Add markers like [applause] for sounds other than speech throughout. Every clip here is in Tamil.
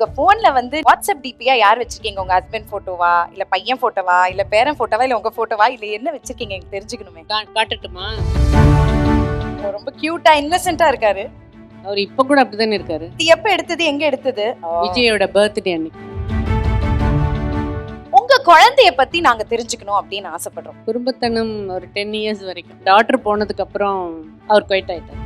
உங்க போன்ல வந்து வாட்ஸ்அப் டிபியா யார் வச்சிருக்கீங்க? உங்க ஹஸ்பண்ட் போட்டோவா இல்ல பையன் போட்டோவா இல்ல பேரன் போட்டோவா இல்ல உங்க போட்டோவா இல்ல என்ன வச்சிருக்கீங்க? எனக்கு தெரிஞ்சுக்கணுமே. காட்டட்டுமா? ரொம்ப கியூட்டா இன்னசென்ட்டா இருக்காரு. அவர் இப்ப கூட அப்படிதானே இருக்காரு? இது எப்ப எடுத்தது? எங்க எடுத்தது? விஜயோட பர்த்டே அன்னைக்கு. உங்க குழந்தைய பத்தி நாங்க தெரிஞ்சுக்கணும் அப்படின்னு ஆசைப்படுறோம். குடும்பத்தனம் ஒரு டென் இயர்ஸ் வரைக்கும். டாக்டர் போனதுக்கு அப்புறம் அவர் குவைட் ஆயிட்டார்.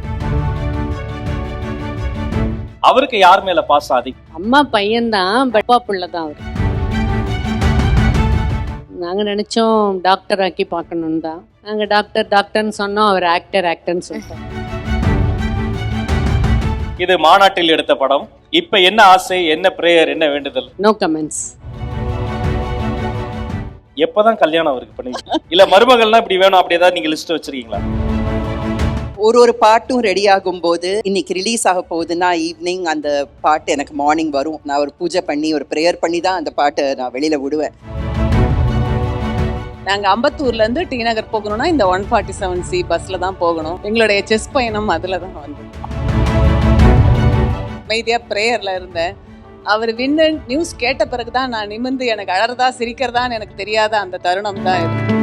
அவருக்கு யார் மேல பாசம் அதிகம்? அம்மா பையன்தான் பட் அப்பா புள்ள தான் அவர். நாங்க நினைச்சோம் டாக்டர் ஆக்கி பார்க்கணும்னு தான் நாங்க டாக்டர் டாக்டர்னு சொன்னோம் அவர் ஆக்டர் ஆக்டர்னு சொல்லிட்டோம் இது மாநாட்டில் எடுத்த படம். இப்ப என்ன ஆசை என்ன பிரேயர் என்ன வேண்டுதல்? நோ கமெண்ட்ஸ் எப்பதான் கல்யாணம் அவருக்கு பண்ணுவீங்க இல்ல மருமகள்னா இப்படி வேணும் அப்படி ஏதாவது நீங்க லிஸ்ட் வச்சிருக்கீங்களா? ஒரு ஒரு பாட்டும் ரெடி ஆகும்போது இன்னைக்கு ரிலீஸ் ஆக போகுதுன்னா ஈவினிங் அந்த பாட்டு எனக்கு மார்னிங் வரும். நான் ஒரு பூஜை பண்ணி ஒரு ப்ரேயர் பண்ணி தான் அந்த பாட்டை நான் வெளியில விடுவேன். நாங்க அம்பத்தூர்ல இருந்து டி நகர் போகணும்னா இந்த ஒன் ஃபார்ட்டி செவன் சி பஸ்ல தான் போகணும். எங்களுடைய செஸ் பயணம் அதுல தான் வந்து அமைதியா பிரேயர்ல இருந்தேன். அவர் வின்னு நியூஸ் கேட்ட பிறகுதான் நான் நிமிர்ந்து எனக்கு அழறதா சிரிக்கிறதான்னு எனக்கு தெரியாத அந்த தருணம் தான் இருக்கு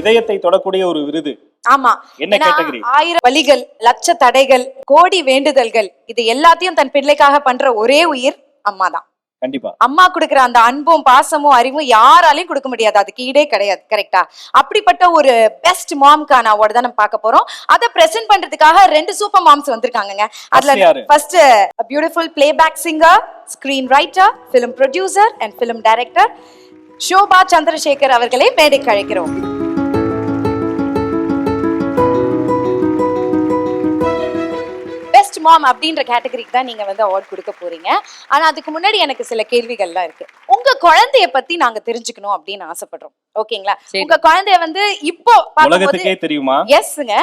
இதயத்தை தொடக்கூடிய ஒரு விருது. ஆமா. என்ன ஆயிரம் வழிகள் லட்ச தடைகள் கோடி வேண்டுதல்கள் இது எல்லாத்தையும் தன் பிள்ளைக்காக பண்ற ஒரே உயிர் அம்மா தான் கண்டிப்பா. அம்மா கொடுக்குற அந்த அன்பும் பாசமும் அறிவும் யாராலையும் கொடுக்க முடியாது. அதுக்கு ஈடே கிடையாது கரெக்டா அப்படிப்பட்ட ஒரு பெஸ்ட் மாம்கான அவார்டு தான் நம்ம பார்க்க போறோம். அதை பிரசென்ட் பண்றதுக்காக ரெண்டு சூப்பர் மாம்ஸ் வந்திருக்காங்கங்க. அதுல? First beautiful playback singer screen writer film producer and film director Shoba Chandrasekhar அவர்களை மேடைக்கு அழைக்கிறோம். மாம் அப்படின்ற கேட்டகரிக்கு தான் நீங்க வந்து அவார்ட் கொடுக்க போறீங்க. ஆனா அதுக்கு முன்னாடி எனக்கு சில கேள்விகள்லாம் இருக்கு. உங்க குழந்தைய பத்தி நாங்க தெரிஞ்சுக்கணும் அப்படின்னு ஆசைப்படுறோம். ஓகேங்களா. உங்க குழந்தைய வந்து இப்போ உலகத்துக்கே தெரியுமா? எஸ்ங்க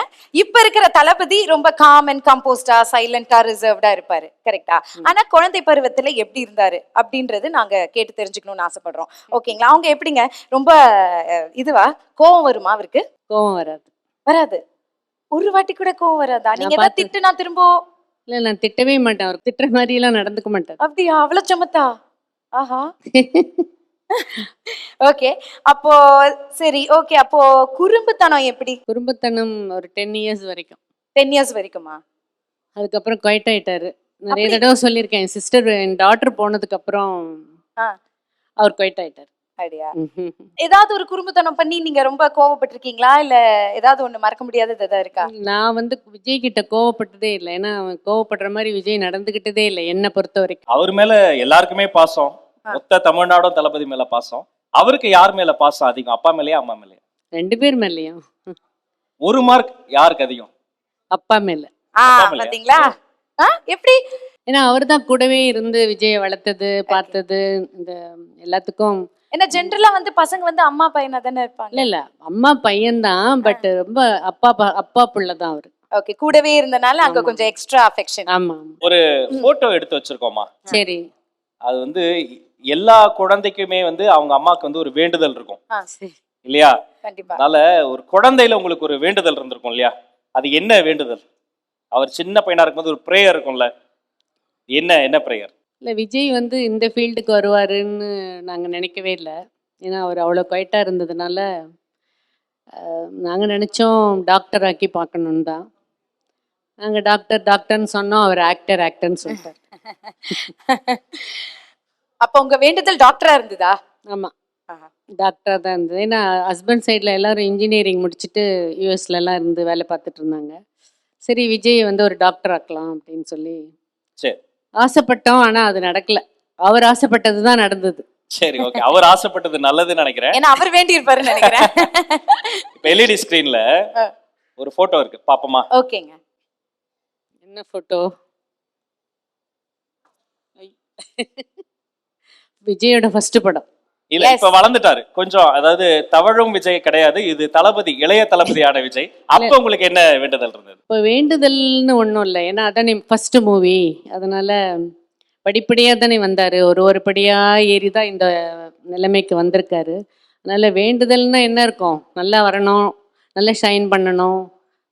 இப்ப இருக்கிற தளபதி ரொம்ப காம் அண்ட் கம்போஸ்டா சைலண்டா ரிசர்வ்டா இருப்பாரு. கரெக்டா ஆனா குழந்தை பருவத்துல எப்படி இருந்தாரு அப்படின்றது நாங்க கேட்டு தெரிஞ்சுக்கணும்னு ஆசைப்படுறோம். ஓகேங்களா? அவங்க எப்படிங்க? ரொம்ப இதுவா? கோவம் வருமா அவருக்கு? கோவம் வராது. வராது. ஒரு வாட்டி கூட கோவம் வராதா? நீங்க ஏதாவது திட்டுனா திரும்ப இல்ல நான் திட்டவே மாட்டேன். அவர் திட்டுற மாதிரி எல்லாம் நடந்துக்க மாட்டார். அப்படியா? அவ்வளவு சமத்தா? ஆஹா. [laughs] ஓகே. அப்போ சரி ஓகே. அப்போ குறும்புத்தனம் எப்படி? குடும்பத்தனம் ஒரு டென் இயர்ஸ் வரைக்கும். டென் இயர்ஸ் வரைக்குமா? அதுக்கப்புறம் குவைட் ஆயிட்டாரு. நிறைய தடவை சொல்லியிருக்கேன். என் சிஸ்டர் என் டாக்டர் போனதுக்கு அப்புறம். அவர் குவைட் ஆயிட்டாரு. அப்படியா. ஏதாவது ஒரு குறும்புத்தனம் பண்ணி நீங்க ரொம்ப கோவப்பட்டிருக்கீங்களா? இல்ல ஏதாவது ஒண்ணு மறக்க முடியாதது எதாவது இருக்கா? நான் வந்து விஜய் கிட்ட கோவப்பட்டதே இல்லை. ஏன்னா அவன் கோவப்படுற மாதிரி விஜய் நடந்துகிட்டதே இல்லை என்னை பொறுத்த வரைக்கும். அவர் மேல எல்லாருக்குமே பாசம். மொத்த தமிழ்நாடும் தளபதி மேல பாசம். அவருக்கு யார் மேல பாசம் அதிகம்? அப்பா மேலயா அம்மா மேலயா? ரெண்டு பேர் மேலேயும். ஒரு மார்க் யாருக்கு அதிகம்? அப்பா மேல? பாத்தீங்களா? எப்படி? ஏன்னா அவர் தான் கூடவே இருந்து விஜயை வளர்த்தது பார்த்தது இந்த எல்லாத்துக்கும். ஏன்னா ஜென்ரலா வந்து பசங்க வந்து அம்மா பையனா தானே இல்ல இருப்பாங்க? இல்ல அம்மா பையன்தான் பட் ரொம்ப அப்பா ப- அப்பா புள்ள தான் அவரு. ஓகே கூடவே இருந்தனால அங்க. கொஞ்சம் எக்ஸ்ட்ரா அஃபெக்ஷன் ஆமா போட்டோ எடுத்து வச்சிருக்கோமா? சரி. அது வந்து எல்லா குழந்தைக்குமே வந்து அவங்க அம்மாக்கு வந்து ஒரு வேண்டுதல் இருக்கும். சரி. இல்லையா? கண்டிப்பா. அதனால ஒரு குழந்தையில உங்களுக்கு ஒரு வேண்டுதல் இருந்திருக்கும் இல்லையா? அது என்ன வேண்டுதல்? அவர் சின்ன பையனா இருக்கும்போது ஒரு ப்ரேயர் இருக்கும்ல. என்ன என்ன ப்ரேயர் இல்ல விஜய் வந்து இந்த ஃபீல்டுக்கு வருவாருன்னு நாங்க நினைக்கவே இல்லை. ஏன்னா அவர் அவ்வளோ குவைட்டா இருந்ததுனால அஹ், நாங்க நினைச்சோம் டாக்டர் ஆக்கி பார்க்கணுன்னு தான். நாங்க டாக்டர் டாக்டர்னு சொன்னோம் அவர் ஆக்டர் ஆக்டர்னு சொல்லிட்டார். [laughs] அப்ப உங்க வேண்டுதல் டாக்டரா இருந்ததா? ஆமா. ஆஹா. டாக்டராக தான் இருந்தது. ஏன்னா ஹஸ்பண்ட் சைடில் எல்லாரும் இன்ஜினியரிங் முடிச்சுட்டு யூஎஸ்ல எல்லாம் இருந்து வேலை பார்த்துட்டு இருந்தாங்க. சரி விஜய் வந்து ஒரு டாக்டர் ஆக்கலாம் அப்படின்னு சொல்லி சரி. ஆசைப்பட்டோம் ஆனா அது நடக்கல. அவர் ஆசைப்பட்டது தான் நடந்தது. சரி ஓகே அவர் ஆசைப்பட்டது நல்லதுன்னு நினைக்கிறேன். ஏன்னா அவர் வேண்டி இருப்பாருன்னு நினைக்கிறேன். இப்ப எல்இடி ஸ்கிரீன்ல. ஒரு போட்டோ இருக்கு. பாப்போமா? ஓகேங்க. என்ன போட்டோ விஜயோட ஃபர்ஸ்ட் படம். இல்ல. இப்ப வளர்ந்துட்டாரு. கொஞ்சம் அதாவது தவழும் விஜய் கிடையாது. இது தளபதி இளைய தளபதியான விஜய். அப்ப உங்களுக்கு என்ன வேண்டுதல் இருந்தது? இப்போ வேண்டுதல்னு ஒன்றும் இல்லை. ஏன்னா அதானே ஃபர்ஸ்ட் மூவி அதனால படிப்படியாக தானே வந்தார். ஒரு ஒரு படியாக ஏறி தான் இந்த நிலைமைக்கு வந்திருக்காரு. அதனால வேண்டுதல்னா என்ன இருக்கும்? நல்லா வரணும் நல்லா ஷைன் பண்ணணும்.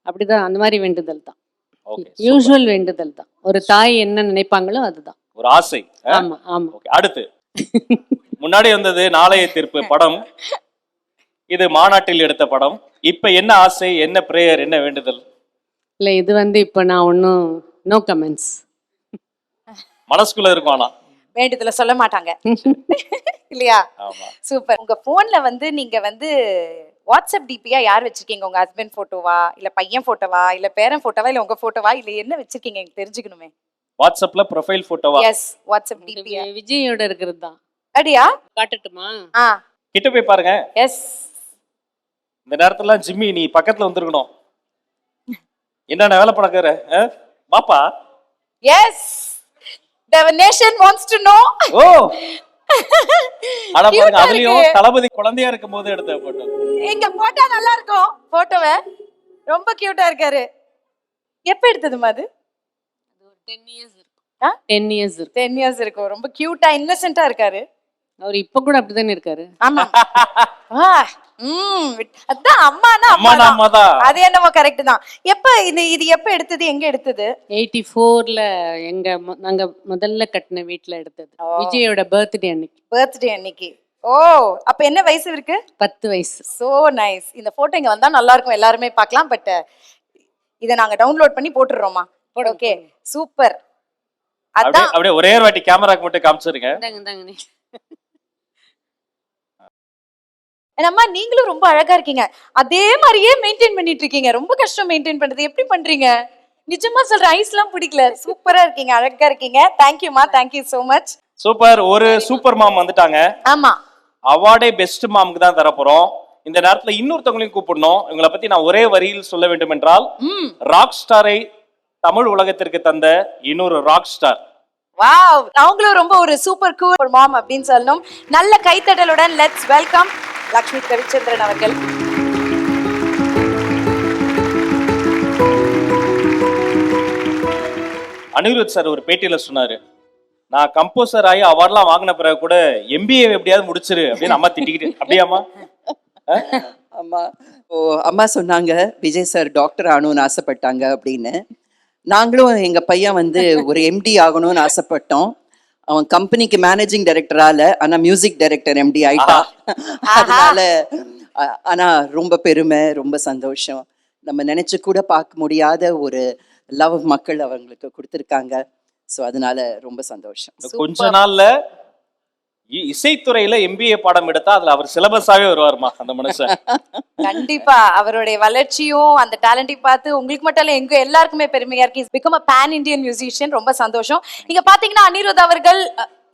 அப்படிதான் அந்த மாதிரி வேண்டுதல் தான். யூஸ்வல் வேண்டுதல் தான். ஒரு தாய் என்ன நினைப்பாங்களோ அதுதான். ஒரு ஆசை? ஆமா ஆமா. அடுத்து. முன்னாடி வந்தது நாளைய தீர்ப்பு படம். இது மாநாட்டில் எடுத்த படம். இப்ப என்ன ஆசை என்ன பிரேயர் என்ன வேண்டுதல்? இல்ல இது வந்து இப்போ நான் ஒன்றும் நோ கமெண்ட்ஸ் மனசுக்குள்ள இருக்கும் ஆனா. வேண்டுதல சொல்ல மாட்டாங்க. இல்லையா? ஆமா. சூப்பர் உங்க போன்ல வந்து நீங்க வந்து வாட்ஸ்அப் டிபியா யார் வச்சிருக்கீங்க? உங்க ஹஸ்பண்ட் போட்டோவா இல்ல பையன் போட்டோவா இல்ல பேரன் போட்டோவா இல்ல உங்க போட்டோவா இல்ல என்ன வச்சிருக்கீங்க? எனக்கு தெரிஞ்சுக்கணுமே. வாட்ஸ்அப்ல ப்ரொஃபைல் போட்டோவா? எஸ் வாட்ஸ்அப் டிபியா விஜயோட இருக்கிறது தான். அடியா காட்டட்டுமா? ஆ. கிட்ட போய் பாருங்க. எஸ் இந்த நேரத்துல ஜிம்மி நீ பக்கத்துல வந்திருக்கணும். என்னென்ன வேலை பணக்கார பாப்பா as the nation wants to know. ஓ. ஆனா பாருங்க அதுலயும். தளபதி குழந்தையா இருக்கும் போது எடுத்த போட்டோ எங்க போட்டா நல்லா இருக்கும் போட்டோவை ரொம்ப கியூட்டா இருக்காரு. எப்ப எடுத்ததுமா அது? Ten years? இருக்கும் டென் இயர்ஸ் இருக்கும் டென் இயர்ஸ் இருக்கும் ரொம்ப கியூட்டா இன்னசென்ட்டா இருக்காரு. அவர் இப்போ கூட அப்படிதானே இருக்காரு? ஆமா [laughs] அதான் அம்மானா அம்மா அது என்னமோ கரெக்ட் தான். எப்ப இது இது எப்ப எடுத்தது எங்க எடுத்தது? எயிட்டி ஃபோர்ல எங்க நாங்க முதல்ல கட்டின வீட்ல எடுத்தது. விஜயோட பர்த்டே அன்னைக்கு. பர்த்டே அன்னைக்கு. ஓ அப்ப என்ன வயசு இருக்கு பத்து வயசு. சோ நைஸ் இந்த போட்டோ இங்க வந்தா நல்லா இருக்கும் எல்லாருமே பார்க்கலாம் பட் இத நாங்க டவுன்லோட் பண்ணி போட்டுடுறோமா ஓகே. சூப்பர். அதான். அப்படியே ஒரே ஒரு வாட்டி கேமராக்கு மட்டும் காமிச்சிருங்க. நம்ம நீங்களும் ரொம்ப அழகா இருக்கீங்க. அதே மாதிரியே மெயின்டைன் பண்ணிட்டு இருக்கீங்க. ரொம்ப கஷ்டம் மெயின்டைன் பண்றது. எப்படி பண்றீங்க? நிஜமா சொல்ற ஐஸ்லாம் பிடிக்கல. சூப்பரா இருக்கீங்க அழகா இருக்கீங்க. தேங்க்யூமா thank you so much super. ஒரு சூப்பர் மாம் வந்துட்டாங்க. ஆமா. அவார்டே பெஸ்ட் மாமுக்கு தான் தரப்போறோம். இந்த நேரத்துல இன்னொருத்தவங்களையும் கூப்பிடணும். இவங்களை பத்தி நான் ஒரே வரியில் சொல்ல வேண்டும் என்றால் ம். ராக் ஸ்டாரை தமிழ் உலகத்திற்கு தந்த இன்னொரு ராக் ஸ்டார் வாவ் அவங்களும் ரொம்ப ஒரு சூப்பர் கூல் மாம் அப்படின்னு சொல்லணும். நல்ல கைத்தட்டலுடன் லெட்ஸ் வெல்கம் லக்ஷ்மி ரவிச்சந்திரன் அவர்கள். அனிருத் சார் ஒரு பேட்டியில சொன்னாரு நான் கம்போசர் ஆகி அவார்ட்லாம் வாங்கின பிறகு கூட எம்பிஏ எப்படியாவது முடிச்சிரு அப்படின்னு அம்மா திட்டிக்கிட்டு அப்படியாம்மா? அம்மா ஓ அம்மா சொன்னாங்க விஜய் சார் டாக்டர் ஆகணும்னு ஆசைப்பட்டாங்க அப்படின்னு. நாங்களும் எங்க பையன் வந்து ஒரு எம்டி ஆகணும்னு ஆசைப்பட்டோம். அவன் கம்பெனிக்கு மேனேஜிங் டைரக்டரால ஆனா மியூசிக் டைரக்டர் எம்டி ஆயிட்டான் அதனால ஆனா ரொம்ப பெருமை ரொம்ப சந்தோஷம். நம்ம நினைச்சு கூட பார்க்க முடியாத ஒரு லவ் மக்கள் அவங்களுக்கு கொடுத்துருக்காங்க. ஸோ அதனால ரொம்ப சந்தோஷம். கொஞ்ச நாள்ல இசைத்துறையில எம்பிஏ பாடம் எடுத்தா அதுல அவர் சிலபஸாவே வருவாருமா அந்த மனுஷன். [laughs] கண்டிப்பா. அவருடைய வளர்ச்சியும் அந்த டேலண்டையும் பார்த்து உங்களுக்கு மட்டும் இல்ல எங்க எல்லாருக்குமே பெருமையா இருக்கு. Become a fan Indian musician ரொம்ப சந்தோஷம். நீங்க பாத்தீங்கன்னா அனிருத் அவர்கள்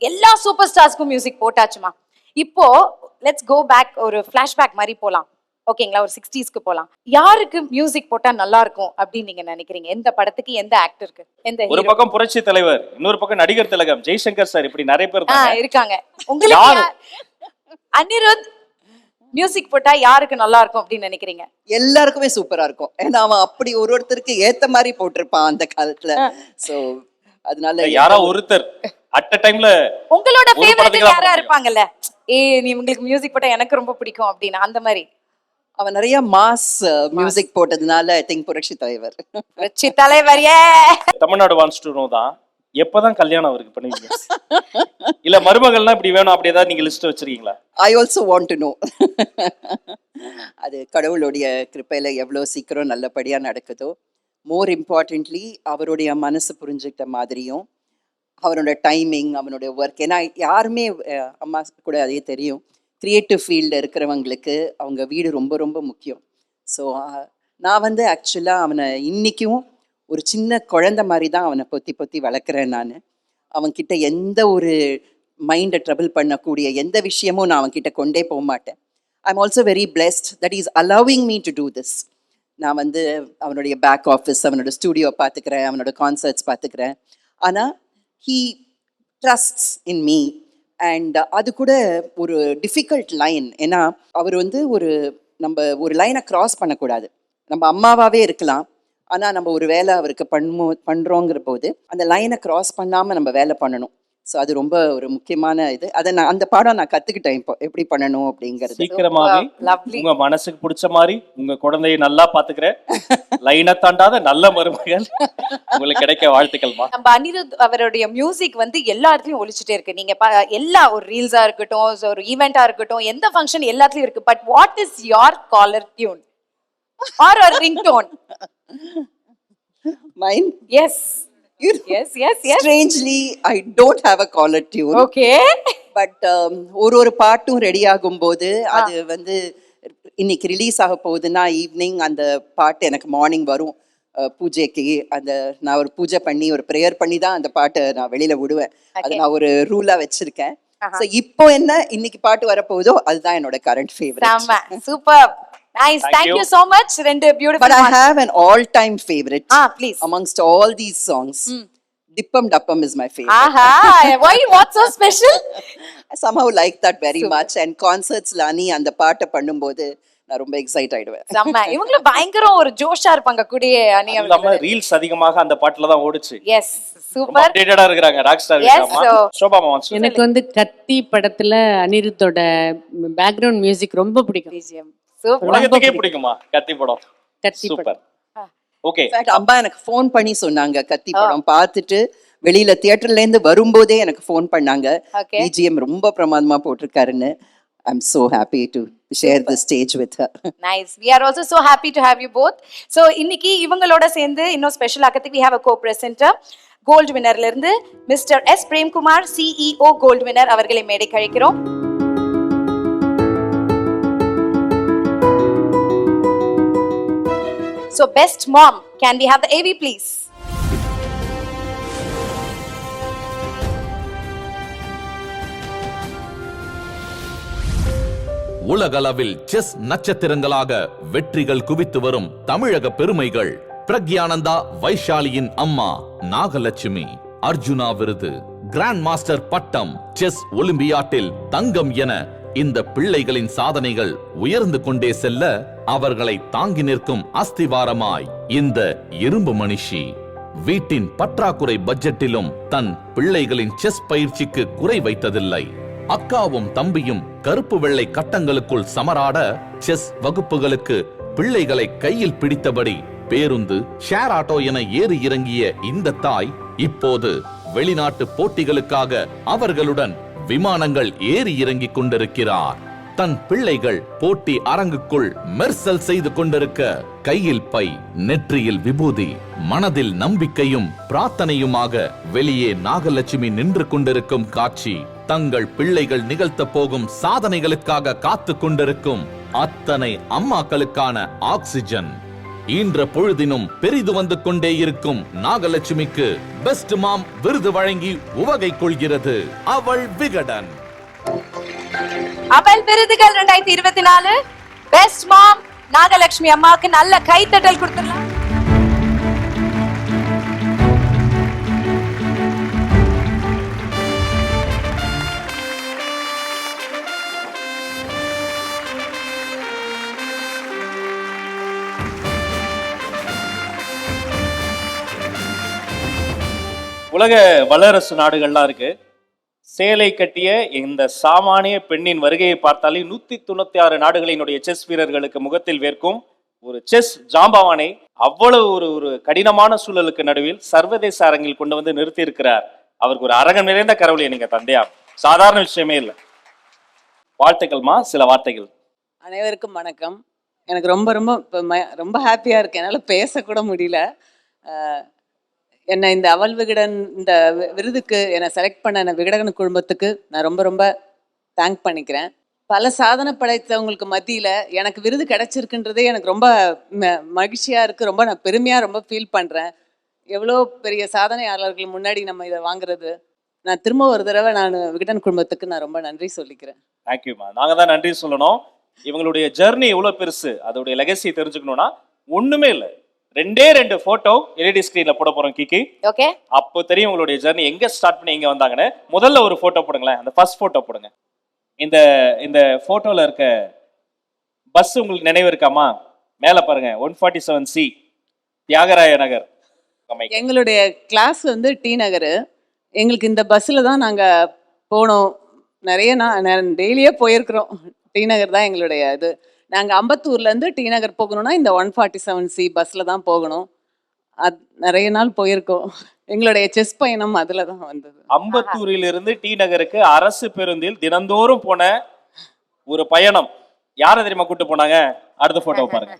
எல்லா சூப்பர் ஸ்டார்ஸ்க்கும் மியூசிக் போட்டாச்சுமா. இப்போ லெட்ஸ் கோ பேக் ஒரு ஃபிளாஷ்பேக் மாதிரி போலாம். ஓகேங்களா ஒரு சிக்ஸ்டீஸ்க்கு போலாம். யாருக்கு மியூசிக் போட்டா நல்லா இருக்கும் அப்படின்னு நீங்க நினைக்கிறீங்க? எந்த படத்துக்கு எந்த ஆக்டருக்கு எந்த ஒரு? பக்கம் புரட்சி தலைவர் இன்னொரு பக்கம் நடிகர் திலகம். ஜெய்சங்கர் சார் இப்படி நிறைய பேர் இருக்காங்க. உங்களுக்கு அனிருத் மியூசிக் போட்டா யாருக்கு நல்லா இருக்கும் அப்படின்னு நினைக்கிறீங்க? எல்லாருக்குமே சூப்பரா இருக்கும். ஏன்னா அவன் அப்படி ஒரு ஒருத்தருக்கு ஏத்த மாதிரி போட்டிருப்பான் அந்த காலத்துல. சோ அதனால யாரோ ஒருத்தர். அட் அ டைம்ல உங்களோட ஃபேவரட் யாரா இருப்பாங்கல்ல? ஏ நீ உங்களுக்கு மியூசிக் போட்டா எனக்கு ரொம்ப பிடிக்கும் அப்படின்னு அந்த மாதிரி. அவன் நிறைய மாஸ் மியூசிக் போட்டதுனால ஐ திங்க் புரட்சி தலைவர். புரட்சி தலைவர்! ஏ தமிழ்நாடு வான்ஸ் டு நோ தான். எப்பதான் கல்யாணம் அவருக்கு பண்ணுவீங்க? இல்ல மருமகள்னா இப்படி வேணும் அப்படி ஏதாவது நீங்க லிஸ்ட் வச்சிருக்கீங்களா? I also want to know அது கடவுளுடைய கிருப்பையில எவ்வளவு சீக்கிரம் நல்லபடியா நடக்குதோ மோர் இம்பார்ட்டன்ட்லி அவருடைய மனசு புரிஞ்சுக்கிட்ட மாதிரியும் அவனோட டைமிங் அவனுடைய ஒர்க் ஏன்னா யாருமே அம்மா கூட அதே தெரியும். கிரியேட்டிவ் ஃபீல்டில் இருக்கிறவங்களுக்கு அவங்க வீடு ரொம்ப ரொம்ப முக்கியம். ஸோ நான் வந்து ஆக்சுவலாக அவனை இன்றைக்கும் ஒரு சின்ன குழந்தை மாதிரி தான் அவனை பொத்தி பொத்தி வளர்க்குறேன் நான். அவன்கிட்ட எந்த ஒரு மைண்டை ட்ரபிள் பண்ணக்கூடிய எந்த விஷயமும் நான் அவன்கிட்ட கொண்டே போக மாட்டேன். I am also very blessed that is allowing me to do this நான் வந்து அவனுடைய பேக் ஆஃபீஸ் அவனோட ஸ்டூடியோ பார்த்துக்கிறேன் அவனோட கான்சர்ட்ஸ் பார்த்துக்கிறேன். ஆனால் he trusts in me and அது கூட ஒரு டிஃபிகல்ட் லைன் ஏன்னா அவர் வந்து ஒரு நம்ம ஒரு லைனை கிராஸ் பண்ணக்கூடாது. நம்ம அம்மாவாகவே இருக்கலாம். ஆனால் நம்ம ஒரு வேலை அவருக்கு பண்ணுமோ பண்ணுறோங்கிற போது அந்த லைனை கிராஸ் பண்ணாமல் நம்ம வேலை பண்ணணும். ஸோ அது ரொம்ப ஒரு முக்கியமான இது. அதை நான் அந்த பாடம் நான் கத்துக்கிட்டேன் இப்போ. எப்படி பண்ணணும் அப்படிங்கிறது. சீக்கிரமாவே லவ்லி உங்க மனசுக்கு பிடிச்ச மாதிரி உங்க குழந்தையை நல்லா பாத்துக்கிற லைனை தாண்டாத நல்ல மருமகள். உங்களுக்கு கிடைக்க வாழ்த்துக்கள்மா நம்ம அனிருத் அவருடைய மியூசிக் வந்து எல்லா இடத்துலயும் ஒலிச்சுட்டே இருக்கு. நீங்க பா- எல்லா ஒரு ரீல்ஸா இருக்கட்டும் ஒரு ஈவெண்டா இருக்கட்டும் எந்த ஃபங்க்ஷன் எல்லாத்துலயும் இருக்கு. But what is your caller tune or ring tone mind yes yes yes yes strangely I don't have a caller tune okay but ஒரு ஒரு பாட்டும் ரெடி ஆகும்போது அது வந்து இன்னைக்கு ரிலீஸ் ஆக போகுதுன்னா ஈவினிங் அந்த பாட்டு எனக்கு மார்னிங் வரும். பூஜைக்கு அந்த நான் ஒரு பூஜை பண்ணி ஒரு ப்ரேயர் பண்ணி தான் அந்த பாட்டை நான் வெளியில விடுவேன். அது Okay. நான் ஒரு ரூலா வச்சிருக்கேன். இப்போ என்ன இன்னைக்கு பாட்டு வரப்போகுதோ அதுதான் என்னோட current favourite super nice Thank thank you you. so much. ரெண்டு But beautiful I have an all-time favorite ah please amongst all these songs. Dippam Dappam is my favorite. ஆஹா why what's so special? I [laughs] somehow like that very much. And concerts Lani அந்த பாட்டை பண்ணும்போது நான் ரொம்ப எக்ஸைட் ஆயிடுவேன். செம்ம. இவங்களும் பயங்கர ஒரு ஜோஷா இருப்பாங்க கூடிய அணி அது இல்லாம ரீல்ஸ் அதிகமாக அந்த பாட்டுல தான் ஓடுச்சு. எஸ் ரொம்ப சூப்பர் அப்டேட்டடா இருக்கிறாங்க rock star Yes, so- Shoba மாமா எனக்கு வந்து கத்தி படத்துல அனிருத்தோட பேக்ரவுண்ட் மியூசிக் ரொம்ப பிடிக்கும். சூப்பர் உலகத்துக்கே பிடிக்குமா. கத்தி படம். கத்தி சூப்பர். ஓகே. அம்மா எனக்கு ஃபோன் பண்ணி சொன்னாங்க கத்தி படம். பார்த்துட்டு வெளியில தியேட்டர்ல இருந்து வரும்போதே எனக்கு ஃபோன் பண்ணாங்க. பிஜிஎம் ரொம்ப பிரமாதமா போட்டிருக்காருன்னு. I am so happy to share the stage with her. Nice we are also so happy to have you both. So இன்னைக்கு இவங்களோட சேர்ந்து இன்னும் ஸ்பெஷல் ஆக்கிறதுக்கு we have a co-presenter gold வின்னர்ல இருந்து mister S Premkumar CEO gold winner அவர்களை மேடை கழிக்கிறோம். So best mom can we have the AV please உலகளவில் செஸ் நட்சத்திரங்களாக வெற்றிகள் குவித்து வரும் தமிழக பெருமைகள். பிரக்யானந்தா வைஷாலியின் அம்மா நாகலட்சுமி. அர்ஜுனா விருது. கிராண்ட் மாஸ்டர் பட்டம் செஸ் ஒலிம்பியாட்டில் தங்கம் என இந்த பிள்ளைகளின் சாதனைகள் உயர்ந்து கொண்டே செல்ல அவர்களை தாங்கி நிற்கும் அஸ்திவாரமாய் இந்த இரும்பு மனுஷி வீட்டின் பற்றாக்குறை பட்ஜெட்டிலும் தன் பிள்ளைகளின் செஸ் பயிற்சிக்கு குறை வைத்ததில்லை. அக்காவும் தம்பியும் கருப்பு வெள்ளை கட்டங்களுக்குள் சமராட செஸ் வகுப்புகளுக்கு பிள்ளைகளை கையில் பிடித்தபடி பேருந்து ஷேர் ஆட்டோ என ஏறி இறங்கிய இந்த தாய் இப்போது வெளிநாட்டு போட்டிகளுக்காக அவர்களுடன் விமானங்கள் ஏறி இறங்கிக் கொண்டிருக்கிறார். தன் பிள்ளைகள் போட்டி அரங்குக்குள் மெர்சல் செய்து கொண்டிருக்க கையில் பை நெற்றியில் விபூதி மனதில் நம்பிக்கையும் பிரார்த்தனையுமாக வெளியே நாகலட்சுமி நின்று கொண்டிருக்கும் காட்சி தங்கள் பிள்ளைகள் நிகழ்த்த போகும் சாதனைகளுக்காக காத்து கொண்டிருக்கும் அத்தனை அம்மாக்களுக்கான ஆக்சிஜன். ஈன்ற பொழுதினும் பெரிது வந்து கொண்டே இருக்கும் நாகலட்சுமிக்கு பெஸ்ட் மாம் விருது வழங்கி உவகை கொள்கிறது. அவள் விகடன். அபல் விருதுகள் ரெண்டாயிரத்தி இருபத்தி நாலு. பெஸ்ட் மாம் நாகலட்சுமி அம்மாவுக்கு நல்ல கைத்தட்டல் கொடுத்துடலாம். உலக வல்லரசு நாடுகள்லாம் இருக்கு. சேலை கட்டிய இந்த சாமானிய பெண்ணின் வருகையை பார்த்தாலே நூத்தி தொண்ணூத்தி ஆறு நாடுகளினுடைய செஸ் வீரர்களுக்கு முகத்தில் வேர்க்கும் ஒரு செஸ் ஜாம்பவானை அவ்வளவு ஒரு ஒரு கடினமான சூழலுக்கு நடுவில் சர்வதேச அரங்கில் கொண்டு வந்து நிறுத்தி இருக்கிறார் அவருக்கு ஒரு அரங்கம் நிறைந்த கரவழியை நீங்க தந்தையா? சாதாரண விஷயமே இல்லை. வாழ்த்துக்கள்மா சில வார்த்தைகள். அனைவருக்கும் வணக்கம். எனக்கு ரொம்ப ரொம்ப ரொம்ப ஹாப்பியாக இருக்கு. என்னால் பேசக்கூட முடியல. என்னை இந்த அவல் விகடன் இந்த வி- விருதுக்கு என்னை செலக்ட் பண்ண விகடகன் விகடன் குடும்பத்துக்கு நான் ரொம்ப ரொம்ப தேங்க் பண்ணிக்கிறேன். பல சாதனை படைத்தவங்களுக்கு மத்தியில் எனக்கு விருது கிடைச்சிருக்குன்றதே எனக்கு ரொம்ப ம- இருக்குது ரொம்ப நான் பெருமையாக ரொம்ப ஃபீல் பண்ணுறேன் எவ்வளோ பெரிய சாதனையாளர்கள் முன்னாடி நம்ம இதை வாங்குறது. நான் திரும்ப ஒரு தடவை நான் விகடன் குடும்பத்துக்கு நான் ரொம்ப நன்றி சொல்லிக்கிறேன். தேங்க்யூமா நாங்கள் தான் நன்றி சொல்லணும். இவங்களுடைய ஜெர்னி எவ்வளோ பெருசு அதோடைய லெகசியை தெரிஞ்சுக்கணும்னா ஒன்றுமே இல்லை. ரெண்டே ரெண்டு போட்டோ எல்இடி ஸ்கிரீன்ல போட போறோம் கிக்கி ஓகே அப்போ தெரியும் உங்களுடைய ஜெர்னி எங்க ஸ்டார்ட் பண்ணி எங்க வந்தாங்கன்னு. முதல்ல ஒரு போட்டோ போடுங்களேன். அந்த ஃபர்ஸ்ட் போட்டோ போடுங்க. இந்த இந்த போட்டோல இருக்க பஸ் உங்களுக்கு நினைவு இருக்காமா? மேல பாருங்க. One forty seven C Thyagaraya Nagar. எங்களுடைய கிளாஸ் வந்து டி நகர். எங்களுக்கு இந்த பஸ்ஸில் தான் நாங்கள் போனோம். நிறைய நான் டெய்லியே போயிருக்கிறோம். டி நகர் தான் எங்களுடைய இது. நாங்கள் அம்பத்தூர்லேருந்து டி நகர் போகணும்னா இந்த ஒன் ஃபார்ட்டி செவன் சி பஸ்ஸில் தான் போகணும். அது நிறைய நாள் போயிருக்கோம். எங்களுடைய செஸ் பயணம் அதில் தான் வந்தது. அம்பத்தூரில் இருந்து டி நகருக்கு அரசு பேருந்தில் தினந்தோறும் போன ஒரு பயணம். யாரை தெரியுமா கூட்டு போனாங்க? அடுத்த போட்டோ பாருங்க.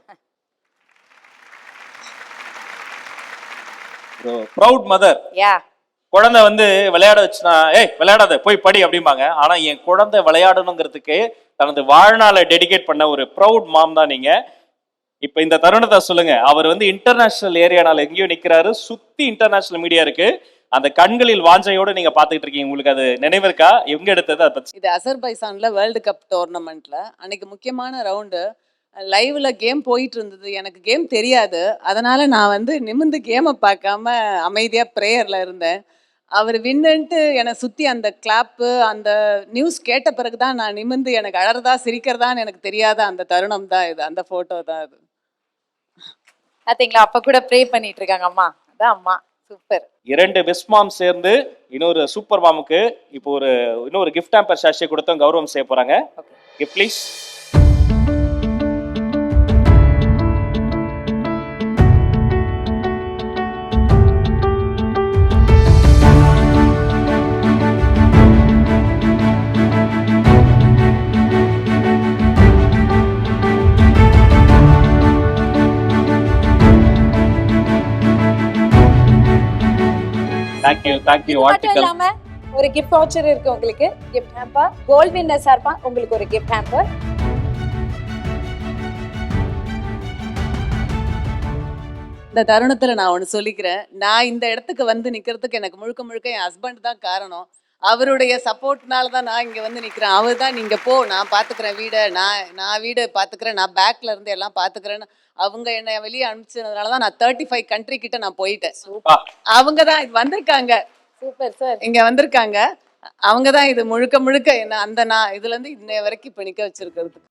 ப்ரௌட் மதர் யா குழந்தை வந்து விளையாட வச்சுனா ஏய் விளையாடாத போய் படி அப்படிம்பாங்க. ஆனா என் குழந்தை விளையாடணுங்கிறதுக்கு தனது வாழ்நாளை டெடிகேட் பண்ண ஒரு ப்ரௌட் மாம் தான் நீங்க. இப்ப இந்த தருணத்தை சொல்லுங்க. அவர் வந்து இன்டர்நேஷனல் ஏரியானால எங்கேயோ நிக்கிறாரு. சுத்தி இன்டர்நேஷனல் மீடியா இருக்கு. அந்த கண்களில் வாஞ்சையோட நீங்க பாத்துக்கிட்டு இருக்கீங்க. உங்களுக்கு அது நினைவு இருக்கா? எங்க எடுத்தது அதை பத்தி? இது அசர்பைசான்ல வேர்ல்டு கப் டோர்னமெண்ட்ல அன்னைக்கு முக்கியமான ரவுண்டு லைவ்ல கேம் போயிட்டு இருந்தது எனக்கு கேம் தெரியாது. அதனால நான் வந்து நிமிந்து கேமை பார்க்காம அமைதியா ப்ரேயர்ல இருந்தேன். அவர் வின்னுன்ட்டு என்னை சுத்தி அந்த கிளாப்பு அந்த நியூஸ் கேட்ட பிறகுதான் நான் நிமிந்து எனக்கு அழறதா சிரிக்கிறதான்னு எனக்கு தெரியாத அந்த தருணம் தான் இது. அந்த போட்டோ தான் இது. பாத்தீங்களா? அப்ப கூட ப்ரே பண்ணிட்டு இருக்காங்க அம்மா. அதான் அம்மா. சூப்பர் இரண்டு பெஸ்ட் மாம் சேர்ந்து இன்னொரு சூப்பர் மாமுக்கு இப்போ ஒரு இன்னொரு கிஃப்ட் ஆம்பர் சாஷே கொடுத்தும் கௌரவம் செய்ய போறாங்க. கிஃப்ட் ப்ளீஸ் தேங்க்யூ வாழ்த்துக்கள் ஒரு கிஃப்ட் வவுச்சர் இருக்கு உங்களுக்கு. கிஃப்ட் ஹேம்பர் கோல்ட் வின்னர் சார்பா உங்களுக்கு ஒரு கிஃப்ட் ஹேம்பர் இந்த தருணத்துல நான் ஒன்று சொல்லிக்கிறேன். நான் இந்த இடத்துக்கு வந்து நிக்கிறதுக்கு எனக்கு முழுக்க முழுக்க என் ஹஸ்பண்ட் தான் காரணம். அவருடைய சப்போர்ட்னால தான் நான் இங்க வந்து நிக்கிறேன். அவர் தான் நீங்க போ நான் பாத்துக்கிறேன் வீடை நான் நான் வீடு பாத்துக்கிறேன் நான் பேக்ல இருந்து எல்லாம் பாத்துக்கிறேன்னு அவங்க என்னை வெளியே அனுப்பிச்சதுனால தான் நான் தேர்ட்டி ஃபைவ் கண்ட்ரி கிட்ட நான் போயிட்டேன். அவங்க தான் வந்திருக்காங்க. Super sir. இங்க வந்திருக்காங்க. அவங்க தான் இது முழுக்க முழுக்க என்ன அந்த நான் இதுல இருந்து இன்னைய வரைக்கும் இப்ப நிக்க வச்சிருக்கிறதுக்கு.